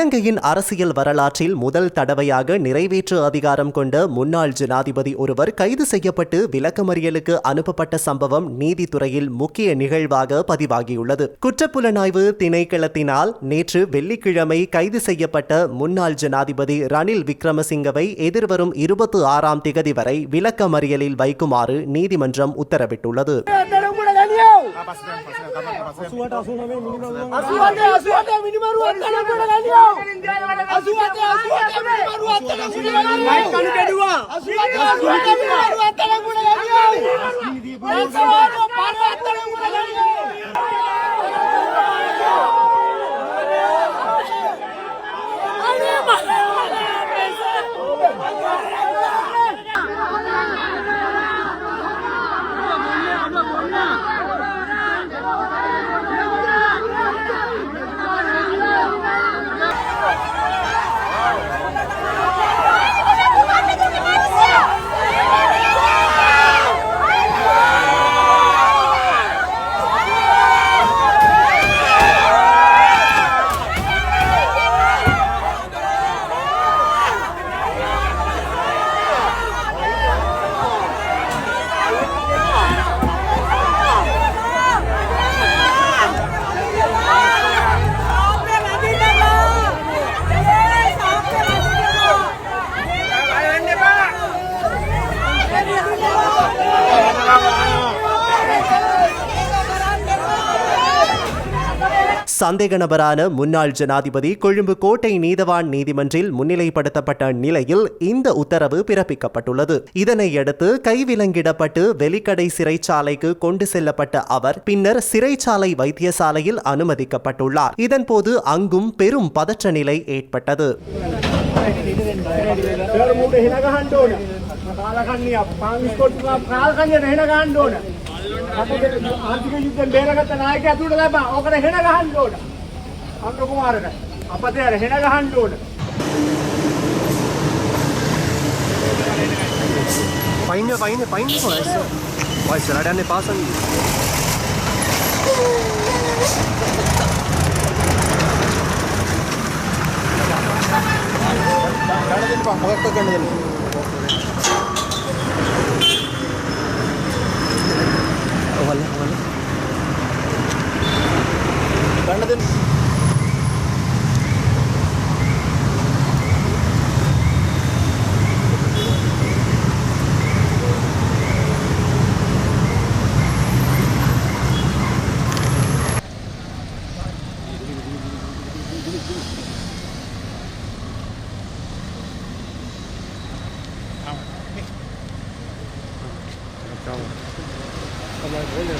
இலங்கையின் அரசியல் வரலாற்றில் முதல் தடவையாக நிறைவேற்று அதிகாரம் கொண்ட முன்னாள் ஜனாதிபதி ஒருவர் கைது செய்யப்பட்டு விளக்கமறியலுக்கு அனுப்பப்பட்ட சம்பவம் நீதித்துறையில் முக்கிய நிகழ்வாக பதிவாகியுள்ளது. குற்றப்புலனாய்வு திணைக்களத்தினால் நேற்று வெள்ளிக்கிழமை கைது செய்யப்பட்ட முன்னாள் ஜனாதிபதி ரணில் விக்ரமசிங்கவை எதிர்வரும் இருபத்தி ஆறாம் திகதி வரை விளக்கமறியலில் வைக்குமாறு நீதிமன்றம் உத்தரவிட்டுள்ளது. Asuhan, asuhan, minimal 2 சந்தேக நபரான முன்னாள் ஜனாதிபதி கொழும்பு கோட்டை நீதவான் நீதிமன்றில் முன்னிலைப்படுத்தப்பட்ட நிலையில் இந்த உத்தரவு பிறப்பிக்கப்பட்டுள்ளது இதனையடுத்து கைவிலங்கிடப்பட்டு வெலிக்கடை சிறைச்சாலைக்கு கொண்டு செல்லப்பட்ட அவர் பின்னர் சிறைச்சாலை வைத்தியசாலையில் அனுமதிக்கப்பட்டுள்ளார் இதன்போது அங்கும் பெரும் பதற்ற நிலை ஏற்பட்டது ඒර මුට හෙන ගහන්න ඕන කාලකන්නිය පාමිස්කොට්ටුව කාලකන්නියට හෙන ගහන්න ඕන ආර්ථික යුද්ධෙන් බේරගත්ත නායකයා ඇතුළට ලබා ඕකට හෙන ගහන්න ඕන අංග කුමාරට අපතේ අර හෙන ගහන්න ඕන. පයින්න පයින්න පයින්න වයස වයිසලට යන්නේ පාසන් මොකක්ද ගන්න она вольная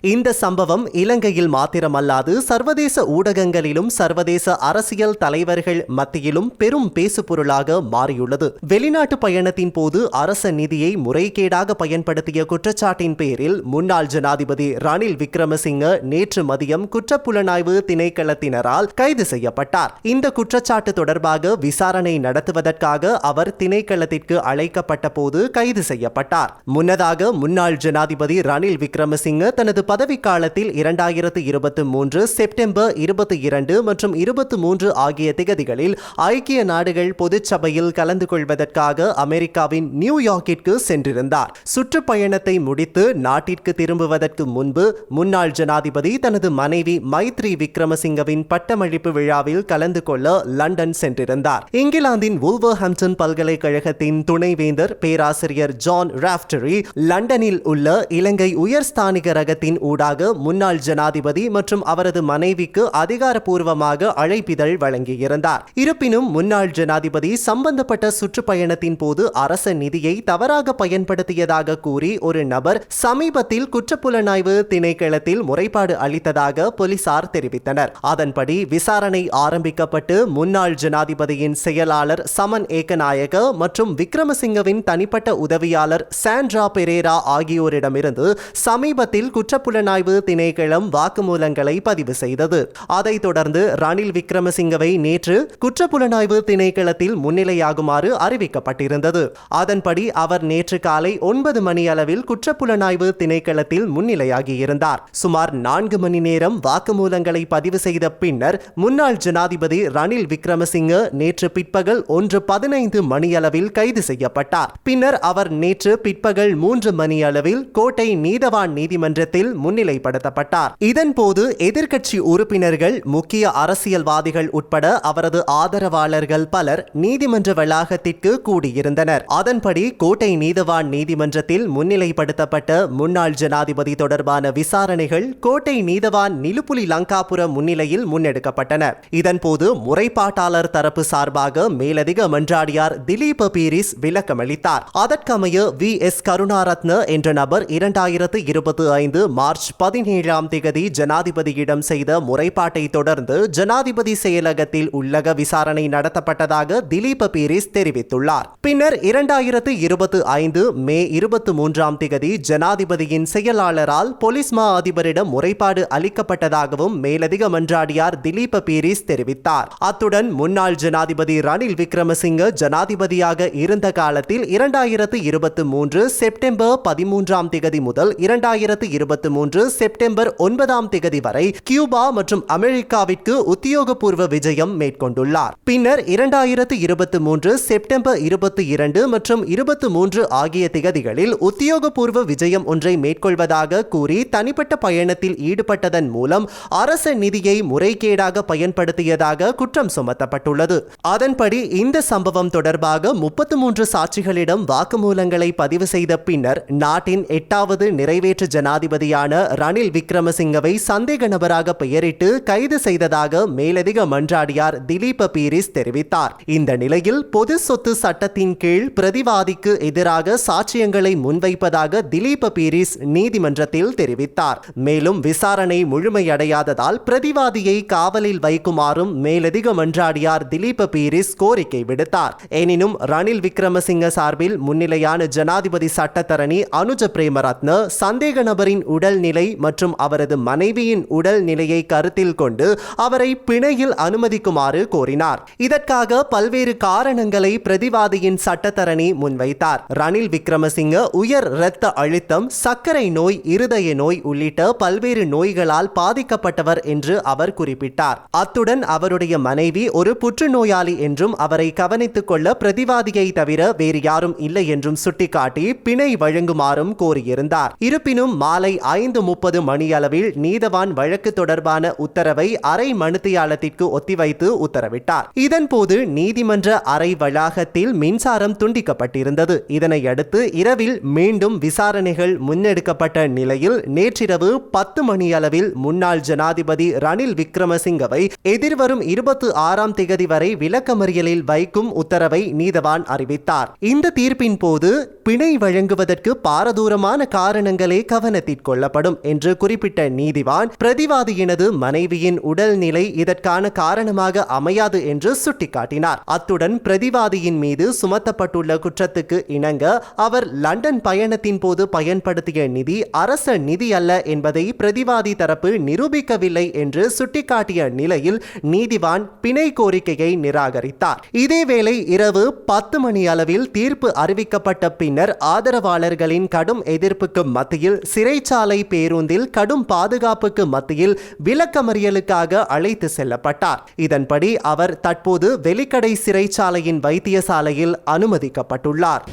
இந்த சம்பவம் இலங்கையில் மாத்திரமல்லாது சர்வதேச ஊடகங்களிலும் சர்வதேச அரசியல் தலைவர்கள் மத்தியிலும் பெரும் பேசுபொருளாக மாறியுள்ளது. வெளிநாட்டு பயணத்தின் போது அரச நிதியை முறைகேடாக பயன்படுத்திய குற்றச்சாட்டின் பேரில் முன்னாள் ஜனாதிபதி ரணில் விக்ரமசிங்க நேற்று மதியம் குற்றப்புலனாய்வு திணைக்களத்தினரால் கைது செய்யப்பட்டார். இந்த குற்றச்சாட்டு தொடர்பாக விசாரணை நடத்துவதற்காக அவர் திணைக்களத்திற்கு அழைக்கப்பட்ட போது கைது செய்யப்பட்டார். முன்னதாக முன்னாள் ஜனாதிபதி ரணில் விக்ரமசிங்க தனது பதவிக்காலத்தில் இரண்டாயிரத்து இருபத்தி மூன்று செப்டம்பர் இருபத்தி இரண்டு மற்றும் இருபத்தி மூன்று ஆகிய திகதிகளில் ஐக்கிய நாடுகள் பொதுச்சபையில் கலந்து கொள்வதற்காக அமெரிக்காவின் நியூயார்க்கிற்கு சென்றிருந்தார். சுற்றுப்பயணத்தை முடித்து நாட்டிற்கு திரும்புவதற்கு முன்பு முன்னாள் ஜனாதிபதி தனது மனைவி மைத்ரி விக்ரமசிங்கவின் பட்டமளிப்பு விழாவில் கலந்து கொள்ள லண்டன் சென்றிருந்தார். இங்கிலாந்தின் வூல்வர்ஹாம்டன் பல்கலைக்கழகத்தின் துணைவேந்தர் பேராசிரியர் ஜான் ராஃப்டரி லண்டனில் உள்ள இலங்கை உயர்ஸ்தானிக ரகத்தின் ஊடாக முன்னாள் ஜனாதிபதி மற்றும் அவரது மனைவிக்கு அதிகாரப்பூர்வமாக அழைப்பிதழ் வழங்கியிருந்தார். இருப்பினும் முன்னாள் ஜனாதிபதி சம்பந்தப்பட்ட சுற்றுப்பயணத்தின் போது அரச நிதியை தவறாக பயன்படுத்தியதாக கூறி ஒரு நபர் சமீபத்தில் குற்றப்புலனாய்வு திணைக்களத்தில் முறைப்பாடு அளித்ததாக போலீசார் தெரிவித்தனர். அதன்படி விசாரணை ஆரம்பிக்கப்பட்டு முன்னாள் ஜனாதிபதியின் செயலாளர் சமன் ஏகநாயக மற்றும் விக்ரமசிங்கவின் தனிப்பட்ட உதவியாளர் சாண்ட்ரா பெரேரா ஆகியோரிடமிருந்து சமீபத்தில் குற்றப்புல குற்றப்புலனாய்வு திணைக்களம் வாக்குமூலங்களை பதிவு செய்தது. அதைத் தொடர்ந்து ரணில் விக்ரமசிங்கவை நேற்று குற்றப்புலனாய்வு திணைக்களத்தில் முன்னிலையாகுமாறு அறிவிக்கப்பட்டிருந்தது. அதன்படி அவர் நேற்று காலை ஒன்பது மணி அளவில் குற்றப்புலனாய்வு திணைக்களத்தில் முன்னிலையாகியிருந்தார். சுமார் நான்கு மணி நேரம் வாக்குமூலங்களை பதிவு செய்த பின்னர் முன்னாள் ஜனாதிபதி ரணில் விக்ரமசிங்க நேற்று பிற்பகல் ஒன்று பதினைந்து மணியளவில் கைது செய்யப்பட்டார். பின்னர் அவர் நேற்று பிற்பகல் மூன்று மணியளவில் கோட்டை நீதவான் நீதிமன்றத்தில் முன்னிலைப்படுத்தப்பட்டார். இதன்போது எதிர்க்கட்சி உறுப்பினர்கள் முக்கிய அரசியல்வாதிகள் உட்பட அவரது ஆதரவாளர்கள் பலர் நீதிமன்ற வளாகத்திற்கு கூடியிருந்தனர். அதன்படி கோட்டை நீதவான் நீதிமன்றத்தில் முன்னிலைப்படுத்தப்பட்ட முன்னாள் ஜனாதிபதி தொடர்பான விசாரணைகள் கோட்டை நீதவான் நிலுப்புலி லங்காபுரம் முன்னிலையில் முன்னெடுக்கப்பட்டன. இதன்போது முறைப்பாட்டாளர் தரப்பு சார்பாக மேலதிக மன்றாடியார் திலீப் பீரிஸ் விளக்கமளித்தார். அதற்கமைய வி எஸ் கருணாரத்ன என்ற நபர் இரண்டாயிரத்து இருபத்தி ஐந்து மார்ச் பதினேழாம் திகதி ஜனாதிபதியிடம் செய்த முறைப்பாட்டை தொடர்ந்து ஜனாதிபதி செயலகத்தில் உள்ளக விசாரணை நடத்தப்பட்டதாக திலீப் பீரிஸ் தெரிவித்துள்ளார். பின்னர் இரண்டாயிரத்து இருபத்தி ஐந்து மே இருபத்தி மூன்றாம் திகதி ஜனாதிபதியின் செயலாளரால் போலீஸ் மா அதிபரிடம் முறைப்பாடு அளிக்கப்பட்டதாகவும் மேலதிக மன்றாடியார் திலீப் பீரிஸ் தெரிவித்தார். அத்துடன் முன்னாள் ஜனாதிபதி ரணில் விக்ரமசிங்க ஜனாதிபதியாக இருந்த காலத்தில் இரண்டாயிரத்து இருபத்தி மூன்று செப்டம்பர் பதிமூன்றாம் திகதி முதல் இரண்டாயிரத்து இருபத்தி மூன்று செப்டம்பர் ஒன்பதாம் திகதி வரை கியூபா மற்றும் அமெரிக்காவிற்கு உத்தியோகபூர்வ விஜயம் மேற்கொண்டுள்ளார். பின்னர் இரண்டாயிரத்து இருபத்தி மூன்று செப்டம்பர் இருபத்தி இரண்டு மற்றும் இருபத்தி மூன்று ஆகிய திகதிகளில் உத்தியோகபூர்வ விஜயம் ஒன்றை மேற்கொள்வதாக கூறி தனிப்பட்ட பயணத்தில் ஈடுபட்டதன் மூலம் அரச நிதியை முறைகேடாக பயன்படுத்தியதாக குற்றம் சுமத்தப்பட்டுள்ளது. அதன்படி இந்த சம்பவம் தொடர்பாக முப்பத்தி மூன்று சாட்சிகளிடம் வாக்குமூலங்களை பதிவு செய்த பின்னர் நாட்டின் எட்டாவது நிறைவேற்று ஜனாதிபதியான ரணில் விக்ரமசிங்கவை சந்தேக நபராக பெயரிட்டு கைது செய்ததாக மேலதிக மன்றாடியார் திலீப் பீரிஸ் தெரிவித்தார். இந்த நிலையில் பொது சொத்து சட்டத்தின் கீழ் பிரதிவாதிக்கு எதிராக சாட்சியங்களை முன்வைப்பதாக திலீப் பீரிஸ் நீதிமன்றத்தில் தெரிவித்தார். மேலும் விசாரணை முழுமையடையாததால் பிரதிவாதியை காவலில் வைக்குமாறும் மேலதிக மன்றாடியார் திலீப் பீரிஸ் கோரிக்கை விடுத்தார். எனினும் ரணில் விக்ரமசிங்க சார்பில் முன்னிலையான ஜனாதிபதி சட்டத்தரணி அனுஜ பிரேமரத்ன சந்தேக நபரின் உடல் உடல்நிலை மற்றும் அவரது மனைவியின் உடல் நிலையை கருத்தில் கொண்டு அவரை பிணையில் அனுமதிக்குமாறு கோரினார். இதற்காக பல்வேறு காரணங்களை பிரதிவாதியின் சட்டத்தரணி முன்வைத்தார். ரணில் விக்ரமசிங்க உயர் இரத்த அழுத்தம் சர்க்கரை நோய் இருதய நோய் உள்ளிட்ட பல்வேறு நோய்களால் பாதிக்கப்பட்டவர் என்று அவர் குறிப்பிட்டார். அத்துடன் அவருடைய மனைவி ஒரு புற்றுநோயாளி என்றும் அவரை கவனித்துக் கொள்ள பிரதிவாதியை தவிர வேறு யாரும் இல்லை என்றும் சுட்டிக்காட்டி பிணை வழங்குமாறும் கோரியிருந்தார். இருப்பினும் மாலை ஐந்து முப்பது மணியளவில் நீதவான் வழக்கு தொடர்பான உத்தரவை அரை மணித்தியாலத்திற்கு ஒத்திவைத்து உத்தரவிட்டார். இதன்போது நீதிமன்ற அறை வளாகத்தில் மின்சாரம் துண்டிக்கப்பட்டிருந்தது. இதனையடுத்து இரவில் மீண்டும் விசாரணைகள் முன்னெடுக்கப்பட்ட நிலையில் நேற்றிரவு பத்து மணியளவில் முன்னாள் ஜனாதிபதி ரணில் விக்ரமசிங்கவை எதிர்வரும் இருபத்தி ஆறாம் திகதி வரை விளக்கமறியலில் வைக்கும் உத்தரவை நீதவான் அறிவித்தார். இந்த தீர்ப்பின் போது பிணை வழங்குவதற்கு பாரதூரமான காரணங்களே கவனத்திற்கொள்ள கொள்ளப்படும் என்று குறிப்பிட்ட நீதிவான் பிரதிவாதியினது மனைவியின் உடல்நிலை இதற்கான காரணமாக அமையாது என்று சுட்டிக்காட்டினார். அத்துடன் பிரதிவாதியின் மீது சுமத்தப்பட்டுள்ள குற்றத்துக்கு இணங்க அவர் லண்டன் பயணத்தின் போது பயன்படுத்திய நிதி அரச நிதி அல்ல என்பதை பிரதிவாதி தரப்பு நிரூபிக்கவில்லை என்று சுட்டிக்காட்டிய நிலையில் நீதிவான் பிணை கோரிக்கையை நிராகரித்தார். இதேவேளை இரவு பத்து மணி அளவில் தீர்ப்பு அறிவிக்கப்பட்ட பின்னர் ஆதரவாளர்களின் கடும் எதிர்ப்புக்கு மத்தியில் சிறைச்சாலை சாலை பேருந்தில் கடும் பாதுகாப்புக்கு மத்தியில் விளக்கமறியலுக்காக அழைத்து செல்லப்பட்டார். இதன்படி அவர் தற்போது வெலிக்கடை சிறைச்சாலையின் வைத்தியசாலையில் அனுமதிக்கப்பட்டுள்ளார்.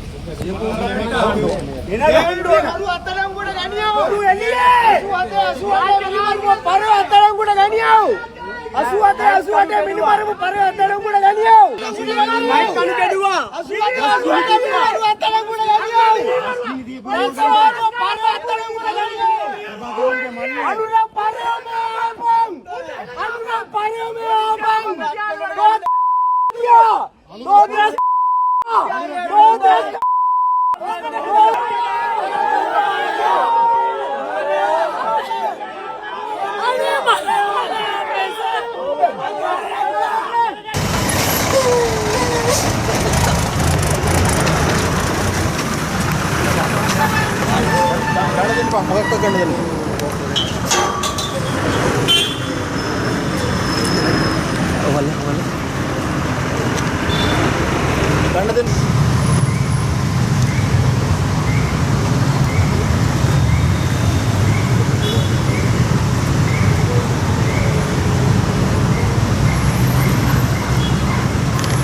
ಅಸುವಾತೆ ಅಸುವಾತೆ ಮಿನಿ ಮಾರು ಪರ ಅತ್ತಲಂ ಕೂಡ ಗಾನಿಯೋ ಮೈ ಕಣ್ಣು ಕೆಡುವ ಅಸುವಾತೆ ಅಸುವಾತೆ ಮಿನಿ ಮಾರು ಅತ್ತಲಂ ಕೂಡ Podraz Podraz Pak, pakai kegedean.